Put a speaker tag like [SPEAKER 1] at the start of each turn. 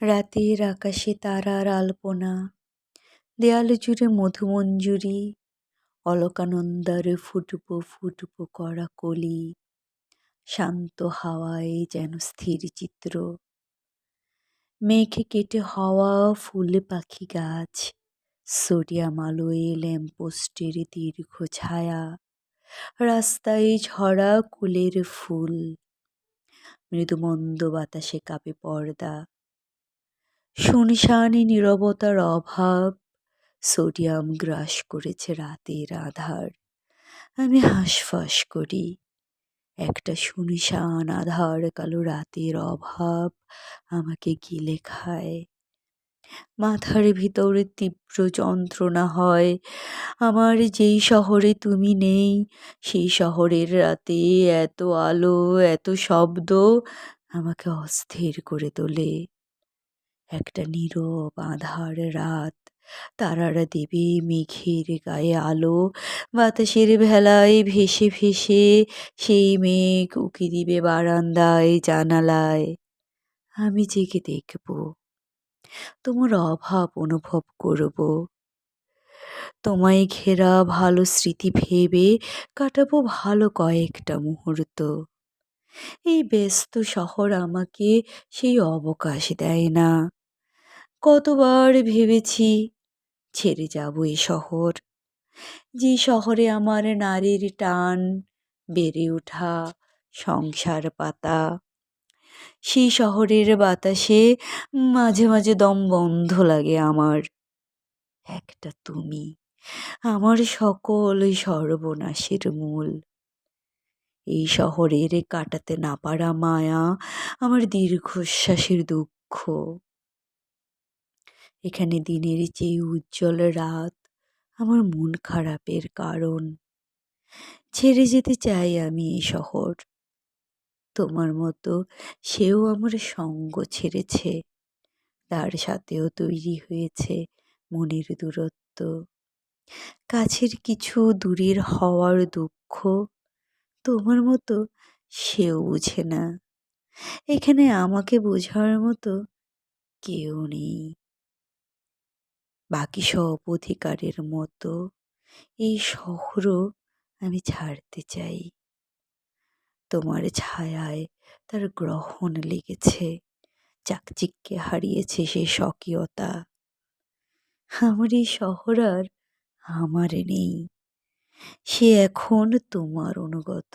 [SPEAKER 1] রাতের আকাশে তারার আলপনা, দেয়াল জুড়ে মধুমঞ্জুরি, অলকানন্দার ফুটবো ফুটবো করা কলি, শান্ত হাওয়ায় যেন স্থির চিত্র। মেঘ কেটে হওয়া ফুল পাখি গাছ, সোডিয়াম আলোয় ল্যাম্পোস্টের দীর্ঘ ছায়া, রাস্তায় ঝরা কুলের ফুল, মৃদুমন্দ বাতাসে কাঁপে পর্দা শুনশানি নীরবতার অভাব, সোডিয়াম গ্রাস করেছে রাতের আধার। আমি হাঁসফাঁস করি, একটা শুনশান আধার কালো রাতের অভাব আমাকে গিলে খায়। মাথার ভিতরে তীব্র যন্ত্রণা হয়, আমার যেই শহরে তুমি নেই, সেই শহরের রাতে এত আলো, এত শব্দ আমাকে অস্থির করে তোলে। একটা নীরব আধার রাত। তারারা দেবে মেঘের গায়ে আলো, বাতাসের ভেলায় ভেসে ভেসে সেই মেঘ উকি দিবে বারান্দায়, জানালায়। আমি জেগে দেখব। তোমার অভাব অনুভব করব। তোমায় ঘেরা ভালো স্মৃতি ভেবে কাটাবো ভালো কয়েকটা মুহূর্ত। এই ব্যস্ত শহর আমাকে সেই অবকাশ দেয় না। কতবার ভেবেছি ছেড়ে যাব এ শহর। যে শহরে আমার নারীর টান, বেড়ে ওঠা সংসার পাতা সেই শহরের বাতাসে মাঝে মাঝে দম বন্ধ লাগে আমার। একটা তুমি, আমার সকল সর্বনাশের মূল। এই শহরের কাটাতে না পারা মায়া, আমার দীর্ঘশ্বাসের দুঃখ। এখানে দিনের চেয়ে উজ্জ্বল রাত, আমার মন খারাপের কারণ। ছেড়ে যেতে চাই আমি এই শহর। তোমার মতো সেও আমার সঙ্গ ছেড়েছে। তার সাথেও তৈরি হয়েছে মনের দূরত্ব। কাছের কিছু দূরের হওয়ার দুঃখ, তোমার মতো সেও বুঝে না। এখানে আমাকে বোঝার মতো কেউ নেই। বাকি সব অধিকারের মতো এই শহরও আমি ছাড়তে চাই। তোমার ছায়ায় তার গ্রহণ লেগেছে চাকচিককে হারিয়েছে সে স্বকীয়তা। আমার এই শহর আর আমার নেই। সে এখন তোমার অনুগত।